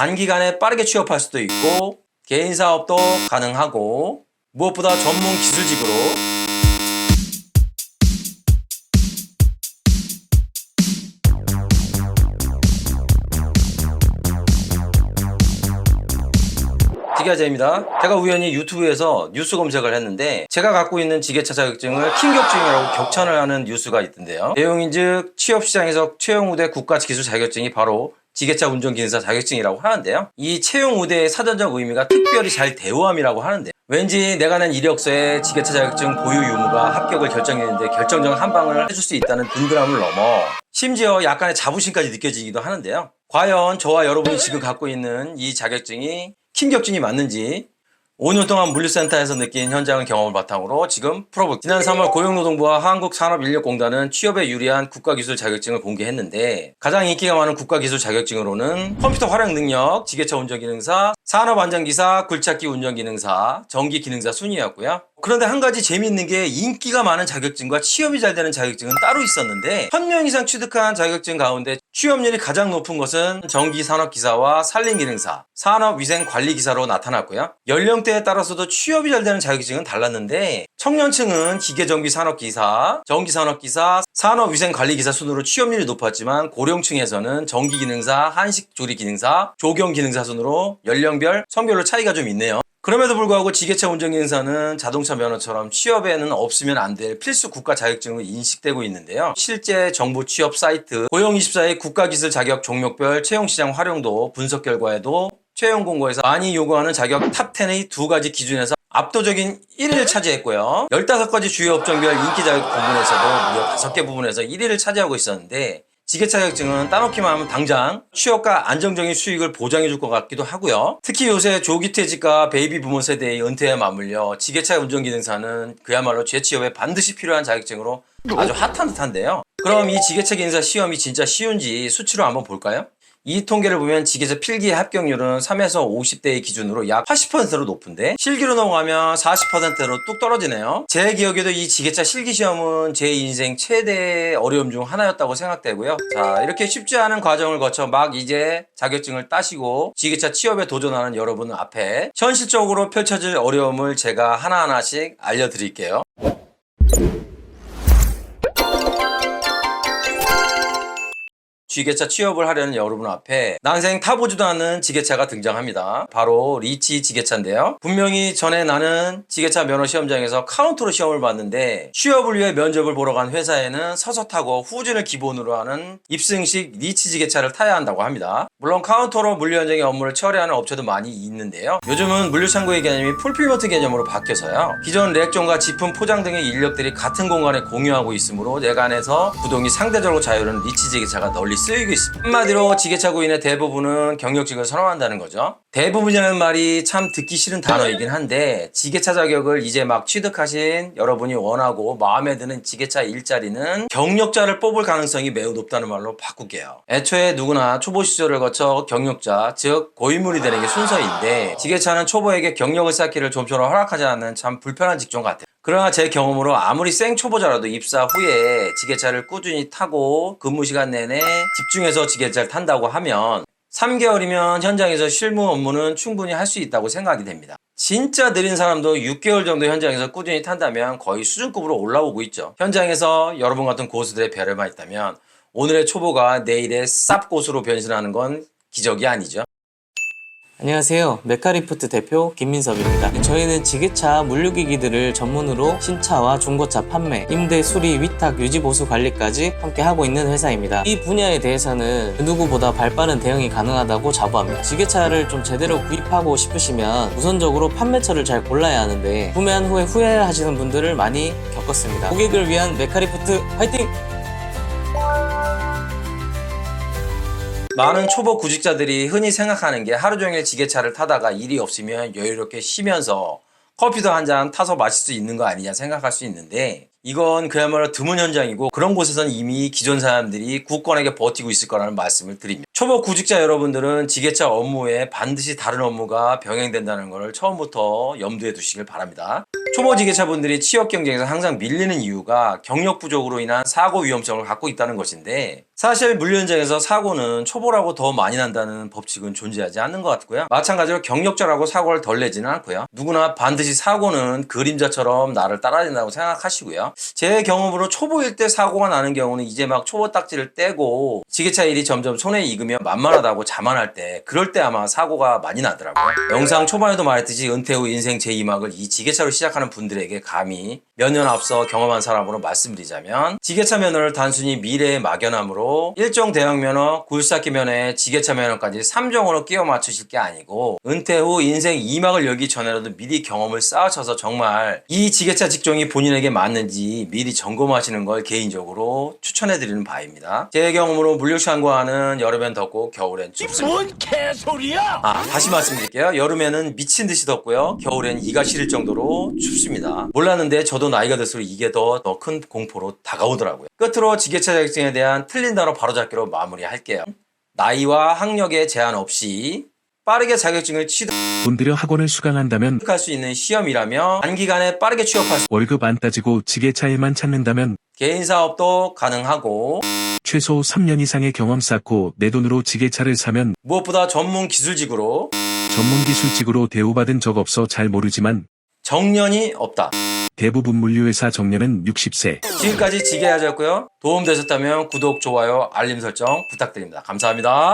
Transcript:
단기간에 빠르게 취업할 수도 있고 개인 사업도 가능하고 무엇보다 전문 기술직으로 지게차입니다. 제가 우연히 유튜브에서 뉴스 검색을 했는데 제가 갖고 있는 지게차 자격증을 킹격증이라고 격찬을 하는 뉴스가 있던데요. 내용인즉 취업시장에서 채용 우대 국가기술 자격증이 바로 지게차 운전기능사 자격증이라고 하는데요. 이 채용 우대의 사전적 의미가 특별히 잘 대우함이라고 하는데 왠지 내가 낸 이력서에 지게차 자격증 보유 유무가 합격을 결정했는데 결정적 한 방을 해줄 수 있다는 든든함을 넘어 심지어 약간의 자부심까지 느껴지기도 하는데요. 과연 저와 여러분이 지금 갖고 있는 이 자격증이 킹격증이 맞는지 5년 동안 물류센터에서 느낀 현장을 경험을 바탕으로 지금 풀어볼게요. 지난 3월 고용노동부와 한국산업인력공단은 취업에 유리한 국가기술 자격증을 공개했는데 가장 인기가 많은 국가기술 자격증으로는 컴퓨터 활용 능력, 지게차 운전기능사, 산업안전기사, 굴착기 운전기능사, 전기기능사 순이었고요. 그런데 한 가지 재미있는 게 인기가 많은 자격증과 취업이 잘 되는 자격증은 따로 있었는데 1000명 이상 취득한 자격증 가운데 취업률이 가장 높은 것은 전기산업기사와 산림기능사, 산업위생관리기사로 나타났고요. 연령대에 따라서도 취업이 잘 되는 자격증은 달랐는데 청년층은 기계정비산업기사, 전기산업기사, 산업위생관리기사 순으로 취업률이 높았지만 고령층에서는 전기기능사, 한식조리기능사, 조경기능사 순으로 연령별, 성별로 차이가 좀 있네요. 그럼에도 불구하고 지게차 운전기능사는 자동차 면허처럼 취업에는 없으면 안 될 필수 국가 자격증으로 인식되고 있는데요. 실제 정부 취업 사이트 고용24의 국가기술 자격 종목별 채용시장 활용도 분석 결과에도 채용 공고에서 많이 요구하는 자격 탑10의 두 가지 기준에서 압도적인 1위를 차지했고요. 15가지 주요 업종별 인기 자격 부분에서도 무려 5개 부분에서 1위를 차지하고 있었는데 지게차 자격증은 따놓기만 하면 당장 취업과 안정적인 수익을 보장해 줄 것 같기도 하고요. 특히 요새 조기 퇴직과 베이비 부모 세대의 은퇴에 맞물려 지게차 운전기능사는 그야말로 재취업에 반드시 필요한 자격증으로 아주 핫한 듯한데요. 그럼 이 지게차 기능사 시험이 진짜 쉬운지 수치로 한번 볼까요? 이 통계를 보면 지게차 필기 합격률은 3에서 50대의 기준으로 약 80%로 높은데 실기로 넘어가면 40%로 뚝 떨어지네요. 제 기억에도 이 지게차 실기 시험은 제 인생 최대의 어려움 중 하나였다고 생각되고요. 자 이렇게 쉽지 않은 과정을 거쳐 막 이제 자격증을 따시고 지게차 취업에 도전하는 여러분 앞에 현실적으로 펼쳐질 어려움을 제가 하나하나씩 알려드릴게요. 지게차 취업을 하려는 여러분 앞에 난생 타보지도 않는 지게차가 등장합니다. 바로 리치 지게차인데요. 분명히 전에 나는 지게차 면허 시험장에서 카운터로 시험을 봤는데 취업을 위해 면접을 보러 간 회사에는 서서 타고 후진을 기본으로 하는 입승식 리치 지게차를 타야 한다고 합니다. 물론 카운터로 물류 현장의 업무를 처리하는 업체도 많이 있는데요. 요즘은 물류 창고의 개념이 풀필먼트 개념으로 바뀌어서요. 기존 렉종과 지품 포장 등의 인력들이 같은 공간에 공유하고 있으므로 내관에서 구동이 상대적으로 자유로운 리치 지게차가 널리 쓰이고 있습니다. 한마디로 지게차 고인의 대부분은 경력직을 선호한다는 거죠. 대부분이라는 말이 참 듣기 싫은 단어이긴 한데 지게차 자격을 이제 막 취득하신 여러분이 원하고 마음에 드는 지게차 일자리는 경력자를 뽑을 가능성이 매우 높다는 말로 바꿀게요. 애초에 누구나 초보 시절을 거쳐 경력자, 즉 고인물이 되는 게 순서인데 지게차는 초보에게 경력을 쌓기를 좀처럼 허락하지 않는 참 불편한 직종 같아요. 그러나 제 경험으로 아무리 생 초보자라도 입사 후에 지게차를 꾸준히 타고 근무 시간 내내 집중해서 지게차를 탄다고 하면 3개월이면 현장에서 실무 업무는 충분히 할 수 있다고 생각이 됩니다. 진짜 느린 사람도 6개월 정도 현장에서 꾸준히 탄다면 거의 수준급으로 올라오고 있죠. 현장에서 여러분 같은 고수들의 배려만 있다면 오늘의 초보가 내일의 쌉고수로 변신하는 건 기적이 아니죠. 안녕하세요. 메카리프트 대표 김민섭입니다. 저희는 지게차 물류기기들을 전문으로 신차와 중고차 판매, 임대, 수리, 위탁, 유지, 보수 관리까지 함께 하고 있는 회사입니다. 이 분야에 대해서는 그 누구보다 발빠른 대응이 가능하다고 자부합니다. 지게차를 좀 제대로 구입하고 싶으시면 우선적으로 판매처를 잘 골라야 하는데 구매한 후에 후회하시는 분들을 많이 겪었습니다. 고객을 위한 메카리프트 화이팅! 많은 초보 구직자들이 흔히 생각하는 게 하루 종일 지게차를 타다가 일이 없으면 여유롭게 쉬면서 커피도 한 잔 타서 마실 수 있는 거 아니냐 생각할 수 있는데 이건 그야말로 드문 현장이고 그런 곳에선 이미 기존 사람들이 굳건하게 버티고 있을 거라는 말씀을 드립니다. 초보 구직자 여러분들은 지게차 업무에 반드시 다른 업무가 병행된다는 것을 처음부터 염두에 두시길 바랍니다. 초보 지게차분들이 취업 경쟁에서 항상 밀리는 이유가 경력 부족으로 인한 사고 위험성을 갖고 있다는 것인데 사실 물류 현장에서 사고는 초보라고 더 많이 난다는 법칙은 존재하지 않는 것 같고요. 마찬가지로 경력자라고 사고를 덜 내지는 않고요. 누구나 반드시 사고는 그림자처럼 나를 따라다닌다고 생각하시고요. 제 경험으로 초보일 때 사고가 나는 경우는 이제 막 초보 딱지를 떼고 지게차 일이 점점 손에 익으면 만만하다고 자만할 때 그럴 때 아마 사고가 많이 나더라고요. 영상 초반에도 말했듯이 은퇴 후 인생 제2막을 이 지게차로 시작하는 분들에게 감히 몇 년 앞서 경험한 사람으로 말씀드리자면 지게차 면허를 단순히 미래의 막연함으로 일종 대형 면허, 굴삭기 면허에 지게차 면허까지 3종으로 끼워 맞추실 게 아니고 은퇴 후 인생 2막을 열기 전에라도 미리 경험을 쌓으셔서 정말 이 지게차 직종이 본인에게 맞는지 미리 점검하시는 걸 개인적으로 추천해드리는 바입니다. 제 경험으로 물류창고하는 여름엔 덥고 겨울엔 춥습니다. 뭔 개소리야! 아, 다시 말씀드릴게요. 여름에는 미친 듯이 덥고요. 겨울엔 이가 시릴 정도로 춥습니다. 몰랐는데 저도 나이가 들수록 이게 더 더 큰 공포로 다가오더라고요. 끝으로 지게차 자격증에 대한 틀린 단어 바로잡기로 마무리할게요. 나이와 학력에 제한 없이 빠르게 자격증을 돈들여 학원을 수강한다면 취득할 수 있는 시험이라며 단기간에 빠르게 취업할 수 월급 안 따지고 지게차에만 찾는다면 개인 사업도 가능하고 최소 3년 이상의 경험 쌓고 내 돈으로 지게차를 사면 무엇보다 전문 기술직으로 전문 기술직으로 대우받은 적 없어 잘 모르지만 정년이 없다. 대부분 물류회사 정년은 60세. 지금까지 지게하셨고요. 도움되셨다면 구독, 좋아요, 알림 설정 부탁드립니다. 감사합니다.